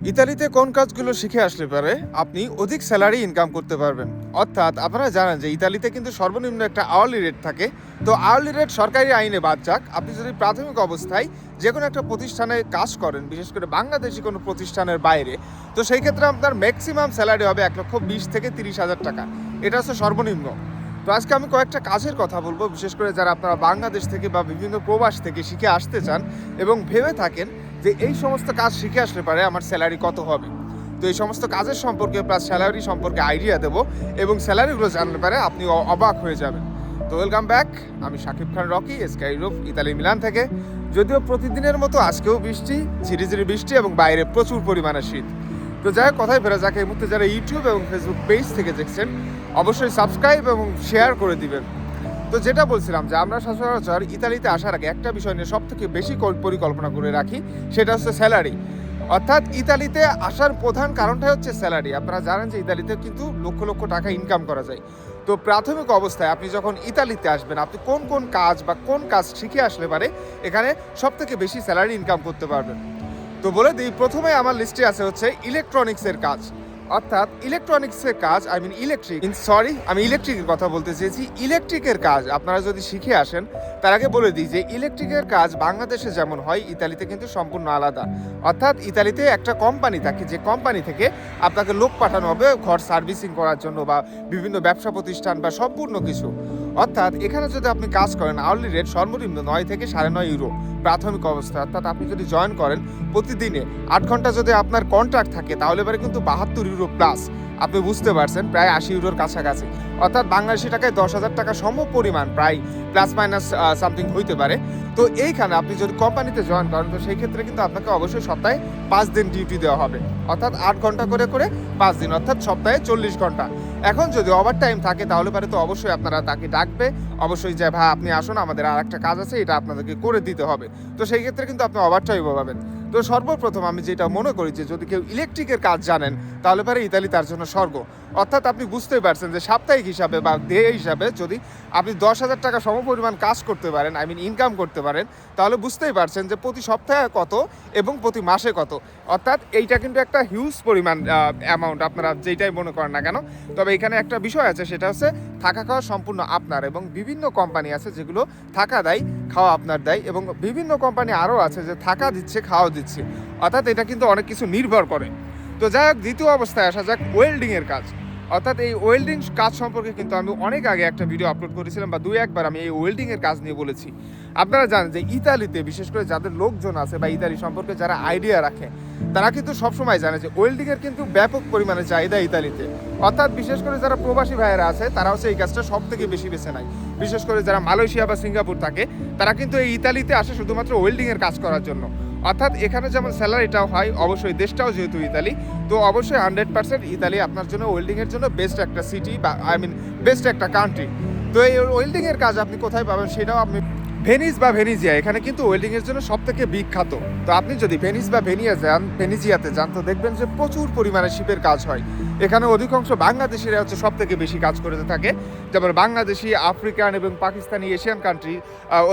ইতালিতে কোন কাজগুলো শিখে আসলে পারে আপনি অধিক স্যালারি ইনকাম করতে পারবেন। অর্থাৎ আপনারা জানেন যে ইতালিতে কিন্তু সর্বনিম্ন একটা আওয়ারলি রেট থাকে। তো আওয়ারলি রেট সরকারি আইনে বাদ যাক। আপনি যদি প্রাথমিক অবস্থায় যে কোনো একটা প্রতিষ্ঠানে কাজ করেন, বিশেষ করে বাংলাদেশি কোনো প্রতিষ্ঠানের বাইরে, তো সেই ক্ষেত্রে আপনার ম্যাক্সিমাম স্যালারি হবে এক লক্ষ বিশ থেকে তিরিশ হাজার টাকা। এটা হচ্ছে সর্বনিম্ন। তো আজকে আমি কয়েকটা কাজের কথা বলব, বিশেষ করে যারা আপনারা বাংলাদেশ থেকে বা বিভিন্ন প্রবাস থেকে শিখে আসতে চান এবং ভেবে থাকেন যে এই সমস্ত কাজ শিখে আসলে পারে আমার স্যালারি কত হবে। তো এই সমস্ত কাজের সম্পর্কে প্লাস স্যালারি সম্পর্কে আইডিয়া দেবো এবং স্যালারিগুলো জানতে পারে আপনি অবাক হয়ে যাবেন। তো ওয়েলকাম ব্যাক আমি Shakib Khan, Rocky sky roof Italy, Milan থেকে। যদিও প্রতিদিনের মতো আজকেও বৃষ্টি, ঝিরিঝিরি বৃষ্টি এবং বাইরে প্রচুর পরিমাণে শীত। তো যাই কথায় ফেরা যাক, এই মুহূর্তে যারা ইউটিউব এবং ফেসবুক পেজ থেকে দেখছেন, অবশ্যই সাবস্ক্রাইব এবং শেয়ার করে দিবেন। তো যেটা বলছিলাম যে আমরা সচরাচর ইতালিতে আসার আগে একটা বিষয় নিয়ে সব থেকে বেশি কল- পরিকল্পনা করে রাখি, সেটা হচ্ছে স্যালারি অর্থাৎ ইতালিতে আসার প্রধান কারণটাই হচ্ছে স্যালারি আপনারা জানেন যে ইতালিতে কিন্তু লক্ষ লক্ষ টাকা ইনকাম করা যায়। তো প্রাথমিক অবস্থায় আপনি যখন ইতালিতে আসবেন, আপনি কোন কোন কাজ বা কোন কাজ শিখে আসলে পারে, এখানে সব থেকে বেশি স্যালারি ইনকাম করতে পারবেন। তো বলে দিই, প্রথমে আমার লিস্টে আছে হচ্ছে ইলেকট্রনিক্সের কাজ। অর্থাৎ ইলেকট্রনিক্সের কাজ আই মিন ইলেকট্রিক সরি আমি ইলেকট্রিকের কথা বলতে চেয়েছি। ইলেকট্রিকের কাজ, আপনারা যদি শিখে আসেন, তার আগে বলে দিই যে ইলেকট্রিকের কাজ বাংলাদেশে যেমন হয়, ইতালিতে কিন্তু সম্পূর্ণ আলাদা। অর্থাৎ ইতালিতে একটা কোম্পানি থাকে, যে কোম্পানি থেকে আপনাকে লোক পাঠানো হবে, ঘর সার্ভিসিং করার জন্য বা বিভিন্ন ব্যবসা প্রতিষ্ঠান বা সম্পূর্ণ কিছু। অর্থাৎ এখানে যদি আপনি কাজ করেন আওয়ারলি রেট সর্বনিম্ন নয় থেকে সাড়ে নয় ইউরো প্রাথমিক অবস্থা অর্থাৎ আপনি যদি জয়েন করেন, প্রতিদিনে আট ঘণ্টা যদি আপনার কন্ট্রাক্ট থাকে, তাহলে এবারে কিন্তু বাহাত্তর ইউরো প্লাস আপনি বুঝতে পারছেন, প্রায় আশি ইউরোর কাছাকাছি। অর্থাৎ বাংলাদেশি টাকায় দশ হাজার টাকা সম পরিমাণ, প্রায় প্লাস মাইনাস সামথিং হইতে পারে। তো এইখানে আপনি যদি কোম্পানিতে জয়েন করেন তো সেই ক্ষেত্রে কিন্তু আপনাকে অবশ্যই সপ্তাহে পাঁচ দিন ডিউটি দেওয়া হবে। অর্থাৎ আট ঘণ্টা করে করে পাঁচ দিন, অর্থাৎ সপ্তাহে চল্লিশ ঘণ্টা। এখন যদি ওভার টাইম থাকে, তাহলে পারে তো অবশ্যই আপনারা তাকে ডাকবে। অবশ্যই যে, ভাই, আপনি আসুন, আমাদের আর একটা কাজ আছে, এটা আপনাদেরকে করে দিতে হবে। তো সেই ক্ষেত্রে কিন্তু আপনি ওভার টাইমও পাবেন। তো সর্বপ্রথম আমি যেটা মনে করি যে যদি কেউ ইলেকট্রিকের কাজ জানেন, তাহলে পারে ইতালি তার জন্য স্বর্গ। অর্থাৎ আপনি বুঝতেই পারছেন যে সাপ্তাহিক হিসাবে বা ডে হিসাবে যদি আপনি দশ হাজার টাকা সমপরিমাণ কাজ করতে পারেন আই মিন ইনকাম করতে পারেন, তাহলে বুঝতেই পারছেন যে প্রতি সপ্তাহে কত এবং প্রতি মাসে কত। অর্থাৎ এইটা কিন্তু একটা হিউজ পরিমাণ অ্যামাউন্ট আপনারা যেটাই মনে করেন না কেন। তবে এখানে একটা বিষয় আছে, সেটা হচ্ছে থাকা খাওয়া সম্পূর্ণ আপনার এবং বিভিন্ন কোম্পানি আছে যেগুলো থাকা দেয়, খাওয়া আপনার দেয় এবং বিভিন্ন কোম্পানি আরও আছে যে থাকা দিচ্ছে খাওয়া দিচ্ছে। অর্থাৎ এটা কিন্তু অনেক কিছু নির্ভর করে। তো যাই হোক, দ্বিতীয় অবস্থায় আসা যাক ওয়েল্ডিংয়ের কাজ। অর্থাৎ এই ওয়েল্ডিং কাজ সম্পর্কে কিন্তু আমি অনেক আগে একটা ভিডিও আপলোড করেছিলাম বা দুই একবার আমি এই ওয়েল্ডিংয়ের কাজ নিয়ে বলেছি। আপনারা জানেন যে ইতালিতে, বিশেষ করে যাদের লোকজন আছে বা ইতালি সম্পর্কে যারা আইডিয়া রাখে, তারা কিন্তু সবসময় জানে যে ওয়েল্ডিংয়ের কিন্তু ব্যাপক পরিমাণে চাহিদা ইতালিতে। অর্থাৎ বিশেষ করে যারা প্রবাসী ভাইয়েরা আছে তারা হচ্ছে এই কাজটা সব থেকে বেশি বেছে নেয়। বিশেষ করে যারা মালয়েশিয়া বা সিঙ্গাপুর থাকে, তারা কিন্তু এই ইতালিতে আসে শুধুমাত্র ওয়েল্ডিংয়ের কাজ করার জন্য। অর্থাৎ এখানে যেমন স্যালারিটাও হয়, অবশ্যই দেশটাও যেহেতু ইতালি, তো অবশ্যই হান্ড্রেড পার্সেন্ট ইতালি আপনার জন্য ওয়েল্ডিংয়ের জন্য বেস্ট একটা সিটি বা আই মিন বেস্ট একটা কান্ট্রি তো এই ওয়েল্ডিংয়ের কাজ আপনি কোথায় পাবেন সেটাও আপনি ভেনিস বা ভেনিজিয়া এখানে কিন্তু ওয়েল্ডিংয়ের জন্য সব থেকে বিখ্যাত। তো আপনি যদি ভেনিস বা ভেনিয়া যান ভেনিজিয়াতে যান, তো দেখবেন যে প্রচুর পরিমাণে শিপের কাজ হয়। এখানে অধিকাংশ বাংলাদেশিরা হচ্ছে সব থেকে বেশি কাজ করে থাকে। যেমন বাংলাদেশি, আফ্রিকান এবং পাকিস্তানি, এশিয়ান কান্ট্রি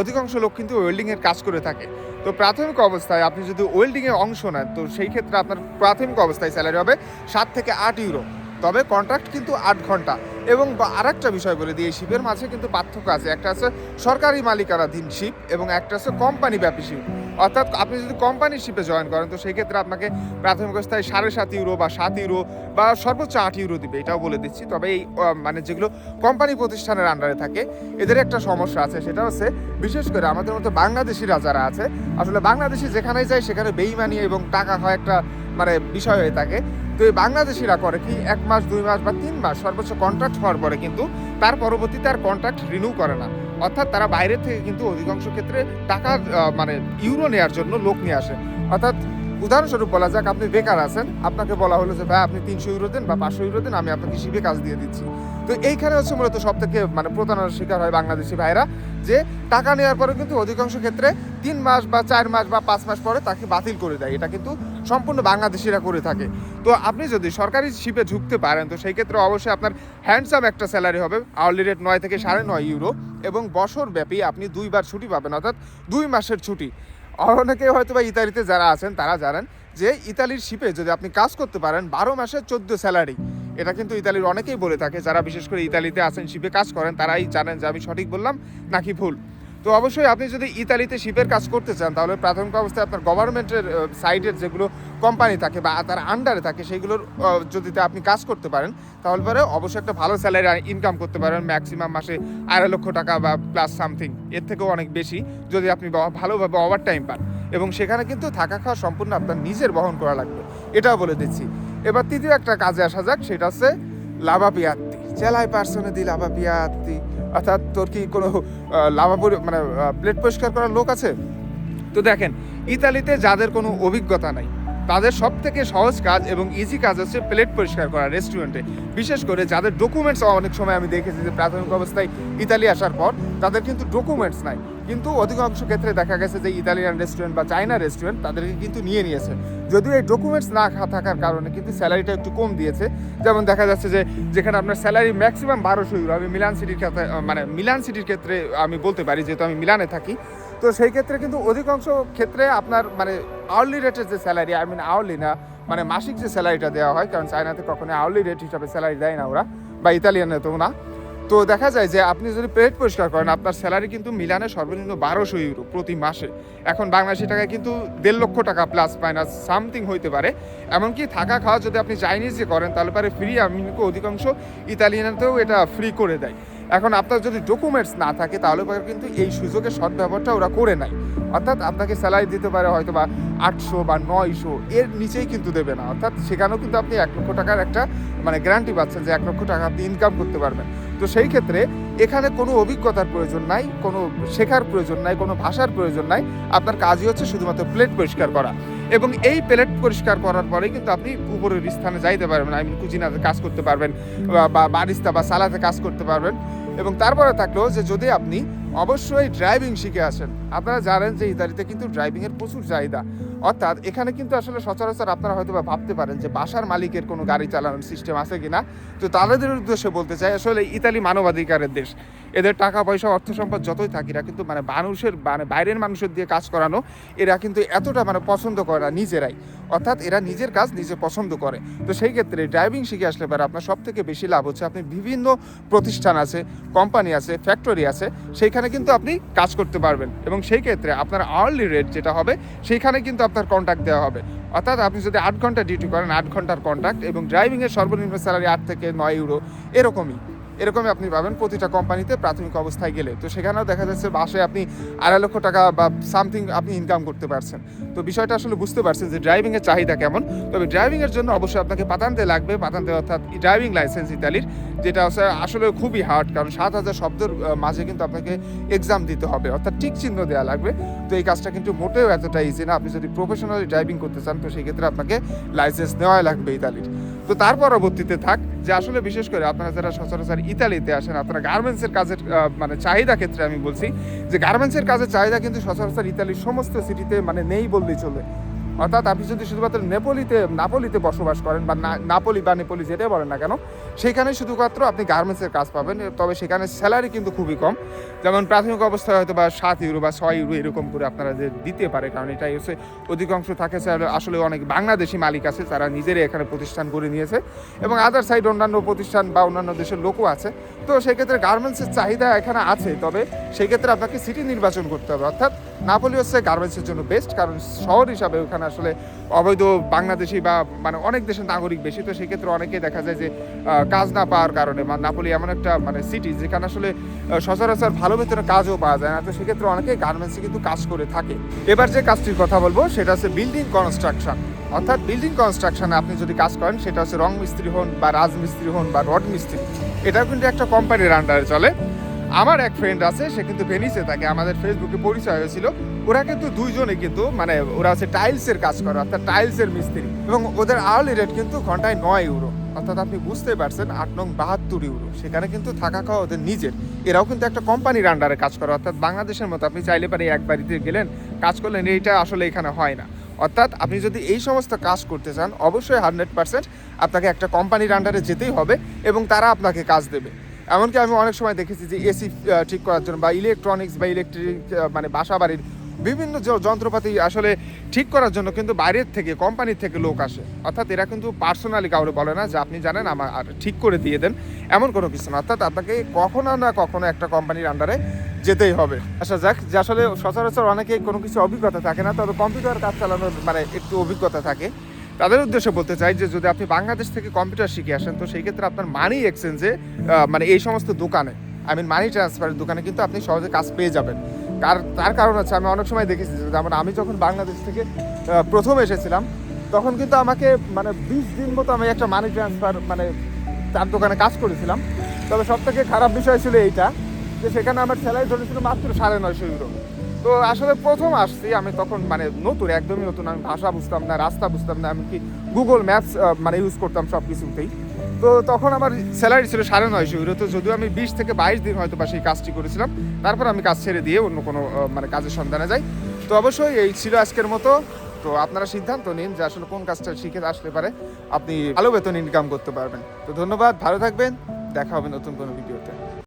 অধিকাংশ লোক কিন্তু ওয়েল্ডিংয়ের কাজ করে থাকে। তো প্রাথমিক অবস্থায় আপনি যদি ওয়েল্ডিংয়ে অংশ নেন, তো সেই ক্ষেত্রে আপনার প্রাথমিক অবস্থায় স্যালারি হবে সাত থেকে আট ইউরো তবে কন্ট্রাক্ট কিন্তু আট ঘণ্টা। এবং আর একটা বিষয় বলে দিই, এই শিপের মাঝে কিন্তু পার্থক্য আছে। একটা আছে সরকারি মালিকানাধীন শিপ এবং একটা আছে কোম্পানি ব্যাপী শিপ অর্থাৎ আপনি যদি কোম্পানির শিপে জয়েন করেন, তো সেই ক্ষেত্রে আপনাকে প্রাথমিক অবস্থায় সাড়ে সাত ইউরো বা সাত ইউরো বা সর্বোচ্চ আট ইউরো দিবে, এটাও বলে দিচ্ছি। তবে এই মানে যেগুলো কোম্পানি প্রতিষ্ঠানের আন্ডারে থাকে, এদের একটা সমস্যা আছে, সেটা হচ্ছে বিশেষ করে আমাদের মতো বাংলাদেশিরা যারা আছে, আসলে বাংলাদেশি যেখানেই যায় সেখানে বেইমানি এবং টাকা হয় একটা মানে বিষয় হয়ে থাকে। তো এই বাংলাদেশিরা করে কি, এক মাস, দুই মাস বা তিন মাস সর্বোচ্চ কন্ট্রাক্ট হওয়ার পরে কিন্তু তার পরবর্তীতে আর কন্ট্রাক্ট রিনিউ করে না। অর্থাৎ তারা বাইরে থেকে কিন্তু অধিকাংশ ক্ষেত্রে টাকা মানে ইউরো নেওয়ার জন্য লোক নিয়ে আসে। অর্থাৎ উদাহরণস্বরূপ বলা যাক, আপনি বেকার আছেন, আপনাকে বলা হলো যে, ভাই, আপনি তিনশো ইউরো দেন বা পাঁচশো ইউরো দেন, আমি আপনাকে শিবে কাজ দিয়ে দিচ্ছি। তো এইখানে হচ্ছে মূলত সব থেকে মানে প্রতারণার শিকার হয় বাংলাদেশি ভাইরা, যে টাকা নেওয়ার পরে কিন্তু অধিকাংশ ক্ষেত্রে তিন মাস বা চার মাস বা পাঁচ মাস পরে তাকে বাতিল করে দেয়। এটা কিন্তু সম্পূর্ণ বাংলাদেশিরা করে থাকে। তো আপনি যদি সরকারি শিপে ঢুকতে পারেন, তো সেই ক্ষেত্রে অবশ্যই আপনার হ্যান্ডসাম একটা স্যালারি হবে আওয়ারলি রেট নয় থেকে সাড়ে নয় ইউরো, এবং বছর ব্যাপী আপনি দুইবার ছুটি পাবেন, অর্থাৎ দুই মাসের ছুটি। অনেকে হয়তো বা ইতালিতে যারা আছেন, তারা জানেন যে ইতালির শিপে যদি আপনি কাজ করতে পারেন, বারো মাসে চোদ্দ স্যালারি। এটা কিন্তু ইতালির অনেকেই বলে থাকে, যারা বিশেষ করে ইতালিতে আছেন, শিপে কাজ করেন, তারাই জানেন যে আমি সঠিক বললাম নাকি ভুল। তো অবশ্যই আপনি যদি ইতালিতে শিপের কাজ করতে চান, তাহলে প্রাথমিক অবস্থায় আপনার গভর্নমেন্টের সাইডের যেগুলো কোম্পানি থাকে বা তার আন্ডারে থাকে, সেগুলোর যদি আপনি কাজ করতে পারেন, তাহলে পরে অবশ্যই একটা ভালো স্যালারি ইনকাম করতে পারেন। ম্যাক্সিমাম মাসে আড়াই লক্ষ টাকা বা প্লাস সামথিং এর থেকেও অনেক বেশি, যদি আপনি ভালোভাবে ওভার টাইম পান। এবং সেখানে কিন্তু থাকা খাওয়া সম্পূর্ণ আপনার নিজের বহন করা লাগবে, এটাও বলে দিচ্ছি। এবার তৃতীয় একটা কাজে আসা যাক, সেটা হচ্ছে লাভা পিয়াত্তি চেলাই পার্সনে দি লাভা পিয়াত্তি অর্থাৎ তোর কি কোনো লাভা মানে প্লেট পরিষ্কার করার লোক আছে? তো দেখেন, ইতালিতে যাদের কোনো অভিজ্ঞতা নাই তাদের সব থেকে সহজ কাজ এবং ইজি কাজ হচ্ছে প্লেট পরিষ্কার করা রেস্টুরেন্টে বিশেষ করে যাদের ডকুমেন্টস অনেক সময় আমি দেখেছি যে প্রাথমিক অবস্থায় ইতালি আসার পর তাদের কিন্তু ডকুমেন্টস নাই। কিন্তু অধিকাংশ ক্ষেত্রে দেখা গেছে যে ইতালিয়ান রেস্টুরেন্ট বা চাইনা রেস্টুরেন্ট তাদেরকে কিন্তু নিয়ে নিয়েছে। যদিও এই ডকুমেন্টস না থাকার কারণে কিন্তু স্যালারিটা একটু কম দিয়েছে। যেমন দেখা যাচ্ছে যে যেখানে আপনার স্যালারি ম্যাক্সিমাম বারোশো ইউরো আমি মিলান সিটির ক্ষেত্রে মানে মিলান সিটির ক্ষেত্রে আমি বলতে পারি, যেহেতু আমি মিলানে থাকি। তো সেই ক্ষেত্রে কিন্তু অধিকাংশ ক্ষেত্রে আপনার মানে আওয়ারলি রেটের যে স্যালারি আই মিন আওয়ারলি না মানে মাসিক যে স্যালারিটা দেওয়া হয়, কারণ চায়নাতে কখনো আওয়ারলি রেট হিসাবে স্যালারি দেয় না ওরা, বা ইতালিয়ানেতেও না। তো দেখা যায় যে আপনি যদি প্লেট পরিষ্কার করেন, আপনার স্যালারি কিন্তু মিলানে সর্বনিম্ন বারোশো ইউরো প্রতি মাসে। এখন বাংলাদেশি টাকায় কিন্তু দেড় লক্ষ টাকা প্লাস মাইনাস সামথিং হইতে পারে। এমনকি থাকা খাওয়া যদি আপনি চাইনিজে করেন, তাহলে পারে ফ্রি আমি অধিকাংশ ইতালিয়ানতেও এটা ফ্রি করে দেয়। এখন আপনার যদি ডকুমেন্টস না থাকে, তাহলে কিন্তু এই সুযোগের সদ্ব্যবহারটা ওরা করে নাই। অর্থাৎ আপনাকে স্যালারি দিতে পারে হয়তো বা আটশো বা নয়শো, এর নিচেই কিন্তু দেবে না। অর্থাৎ সেখানেও কিন্তু আপনি এক লক্ষ টাকার একটা মানে গ্যারান্টি পাচ্ছেন যে এক লক্ষ টাকা আপনি ইনকাম করতে পারবেন। তো সেই ক্ষেত্রে এখানে কোনো অভিজ্ঞতার প্রয়োজন নাই, কোনো শেখার প্রয়োজন নাই, কোনো ভাষার প্রয়োজন নাই। আপনার কাজই হচ্ছে শুধুমাত্র প্লেট পরিষ্কার করা। এবং এই প্লেট পরিষ্কার করার পরেই কিন্তু আপনি উপরের স্থানে যাইতে পারবেন। আই মিন কুচিনাতে কাজ করতে পারবেন বা- বা বারিস্তা বা সালাতে কাজ করতে পারবেন। এবং তারপরে থাকল যে যদি আপনি অবশ্যই ড্রাইভিং শিখে আসেন, আপনারা জানেন যে ইতালিতে কিন্তু ড্রাইভিংয়ের প্রচুর চাহিদা। অর্থাৎ এখানে কিন্তু আসলে সচরাচর আপনারা হয়তো বা ভাবতে পারেন যে বাসার মালিকের কোনো গাড়ি চালানোর সিস্টেম আছে কিনা। তো তাদের উদ্দেশ্যে বলতে চাই, আসলে ইতালি মানবাধিকারের দেশ। এদের টাকা, পয়সা, অর্থ সম্পদ যতই থাকি এরা কিন্তু মানে মানুষের মানে বাইরের মানুষের দিয়ে কাজ করানো, এরা কিন্তু এতটা মানে পছন্দ করে না নিজেরাই। অর্থাৎ এরা নিজের কাজ নিজে পছন্দ করে। তো সেই ক্ষেত্রে ড্রাইভিং শিখে আসলে পরে আপনার সব থেকে বেশি লাভ হচ্ছে আপনি বিভিন্ন প্রতিষ্ঠান আছে কোম্পানি আছে ফ্যাক্টরি আছে, সেইখানে কিন্তু আপনি কাজ করতে পারবেন। এবং সেই ক্ষেত্রে আপনার আওয়ারলি রেট যেটা হবে, সেইখানে কিন্তু আপনার কন্ট্যাক্ট দেওয়া হবে। অর্থাৎ আপনি যদি আট ঘণ্টা ডিউটি করেন, আট ঘণ্টার কন্ট্রাক্ট এবং ড্রাইভিংয়ের সর্বনিম্ন স্যালারি আট থেকে নয় ইউরো এরকমই। এরকমই আপনি পাবেন। প্রতিটা কোম্পানিতে প্রাথমিক অবস্থায় গেলে। তো সেখানেও দেখা যাচ্ছে বাসে আপনি আড়াই লক্ষ টাকা বা সামথিং আপনি ইনকাম করতে পারছেন। তো বিষয়টা আসলে বুঝতে পারছেন যে ড্রাইভিংয়ের চাহিদা কেমন। তবে ড্রাইভিংয়ের জন্য অবশ্যই আপনাকে পাতান্তে লাগবে। পাতান্তে অর্থাৎ ড্রাইভিং লাইসেন্স ইতালির, যেটা আসলে খুবই হার্ড কারণ সাত হাজার শব্দের মাঝে কিন্তু আপনাকে এক্সাম দিতে হবে। অর্থাৎ ঠিক চিহ্ন দেওয়া লাগবে। তো এই কাজটা কিন্তু মোটেও এতটা ইজি না। আপনি যদি প্রফেশনালি ড্রাইভিং করতে চান, তো সেই ক্ষেত্রে আপনাকে লাইসেন্স নেওয়াই লাগবে ইতালির। তো তার পরবর্তীতে থাক যে আসলে বিশেষ করে আপনারা যারা সচরাচর ইতালিতে আসেন, আপনারা গার্মেন্টসের কাজের মানে চাহিদা ক্ষেত্রে আমি বলছি যে গার্মেন্টসের কাজের চাহিদা কিন্তু সচরাচর ইতালির সমস্ত সিটিতে মানে নেই বললেই চলে। অর্থাৎ আপনি যদি শুধুমাত্র নেপোলিতে, নাপোলিতে বসবাস করেন বা নাপোলি বা নেপোলি যেটাই বলেন না কেন, সেখানে শুধুমাত্র আপনি গার্মেন্টসের কাজ পাবেন, তবে সেখানে স্যালারি কিন্তু খুবই কম। যেমন প্রাথমিক অবস্থায় হয়তো বা সাত ইউরো বা ছয় ইউরো এরকম করে আপনারা যে দিতে পারে, কারণ এটাই হচ্ছে অধিকাংশ থাকে আসলে অনেক বাংলাদেশি মালিক আছে যারা নিজেরাই এখানে প্রতিষ্ঠান করে নিয়েছে। এবং আদার সাইড অন্যান্য প্রতিষ্ঠান বা অন্যান্য দেশের লোকও আছে। তো সেক্ষেত্রে গার্মেন্টসের চাহিদা এখানে আছে, তবে সেক্ষেত্রে আপনাকে সিটি নির্বাচন করতে হবে। অর্থাৎ নাপোলি হচ্ছে গার্মেন্টসের জন্য বেস্ট কারণ শহর হিসাবে ওখানে আসলে অবৈধ বাংলাদেশি বা মানে অনেক দেশের নাগরিক বেশি। তো সেক্ষেত্রে অনেকেই দেখা যায় যে কাজ না পাওয়ার কারণে নাপোলি এমন একটা মানে সিটি যেখানে আসলে সচরাচর ভালো বেতনে কাজও পাওয়া যায় না। তো সেক্ষেত্রে অনেকেই গার্মেন্টসে কিন্তু কাজ করে থাকে। এবার যে কাজটির কথা বলব, সেটা হচ্ছে বিল্ডিং কনস্ট্রাকশন অর্থাৎ বিল্ডিং কনস্ট্রাকশনে আপনি যদি কাজ করেন, সেটা হচ্ছে রং মিস্ত্রি হন, বা রাজমিস্ত্রি হন, বা রড মিস্ত্রি। এটাও কিন্তু একটা কোম্পানির আন্ডারে চলে। আমার এক ফ্রেন্ড আছে, সে কিন্তু ভেনিসে থাকে, আমাদের ফেসবুকে পরিচয় হয়েছিল। ওরা কিন্তু দুইজনে কিন্তু মানে ওরা হচ্ছে টাইলসের কাজ করে, অর্থাৎ টাইলসের মিস্ত্রি। এবং ওদের আওয়ারলি রেট কিন্তু ঘন্টায় নয় ইউরো অর্থাৎ আপনি বুঝতে পারছেন, আট নং বাহাত্তর ইউরো সেখানে কিন্তু থাকা খাওয়া ওদের নিজের। এরাও কিন্তু একটা কোম্পানির আন্ডারে কাজ করে, অর্থাৎ বাংলাদেশের মতো আপনি চাইলে পারে এক বাড়িতে গেলেন, কাজ করলেন, এইটা আসলে এখানে হয় না। অর্থাৎ আপনি যদি এই সমস্ত কাজ করতে চান, অবশ্যই হান্ড্রেড পার্সেন্ট আপনাকে একটা কোম্পানির আন্ডারে যেতেই হবে এবং তারা আপনাকে কাজ দেবে। এমনকি আমি অনেক সময় দেখেছি যে এসি ঠিক করার জন্য বা ইলেকট্রনিক্স বা ইলেকট্রিক মানে বাসা বাড়ির বিভিন্ন যন্ত্রপাতি আসলে ঠিক করার জন্য কিন্তু বাইরের থেকে, কোম্পানির থেকে লোক আসে। অর্থাৎ এরা কিন্তু পার্সোনালি কাউরে বলে না যে আপনি জানেন আমার, আর ঠিক করে দিয়ে দেন, এমন কোনো কিছু না। অর্থাৎ আপনাকে কখনো না কখনো একটা কোম্পানির আন্ডারে যেতেই হবে। আসা যাক, যে আসলে সচরাচর অনেকে কোনো কিছু অভিজ্ঞতা থাকে না, তবে কম্পিউটার কাজ চালানোর মানে একটু অভিজ্ঞতা থাকে। তাদের উদ্দেশ্যে বলতে চাই যে যদি আপনি বাংলাদেশ থেকে কম্পিউটার শিখে আসেন, তো সেই ক্ষেত্রে আপনার মানি এক্সচেঞ্জে মানে এই সমস্ত দোকানে আই মিন মানি ট্রান্সফারের দোকানে কিন্তু আপনি সহজে কাজ পেয়ে যাবেন। কার, তার কারণ হচ্ছে আমি অনেক সময় দেখেছি যেমন আমি যখন বাংলাদেশ থেকে প্রথম এসেছিলাম, তখন কিন্তু আমাকে মানে বিশ দিন মতো আমি একটা মানি ট্রান্সফার মানে তার দোকানে কাজ করেছিলাম। তবে সব থেকে খারাপ বিষয় ছিল এইটা যে সেখানে আমার স্যালারি ধরেছিল মাত্র সাড়ে নয়শো ইউরো তো আসলে প্রথম আসছি আমি তখন মানে নতুন, একদমই নতুন, আমি ভাষা বুঝতাম না, রাস্তা বুঝতাম না, এমনকি গুগল ম্যাপস মানে ইউজ করতাম সব কিছুতেই তো তখন আমার স্যালারি ছিল সাড়ে নয়শো ইউরো তো যদিও আমি বিশ থেকে বাইশ দিন হয়তো বা সেই কাজটি করেছিলাম, তারপর আমি কাজ ছেড়ে দিয়ে অন্য কোনো মানে কাজের সন্ধানে যাই। তো অবশ্যই এই ছিল আজকের মতো। তো আপনারা সিদ্ধান্ত নিন যে আসলে কোন কাজটা শিখে আসলে পারে। আপনি ভালো বেতন ইনকাম করতে পারবেন। তো ধন্যবাদ, ভালো থাকবেন, দেখা হবে নতুন কোনো ভিডিওতে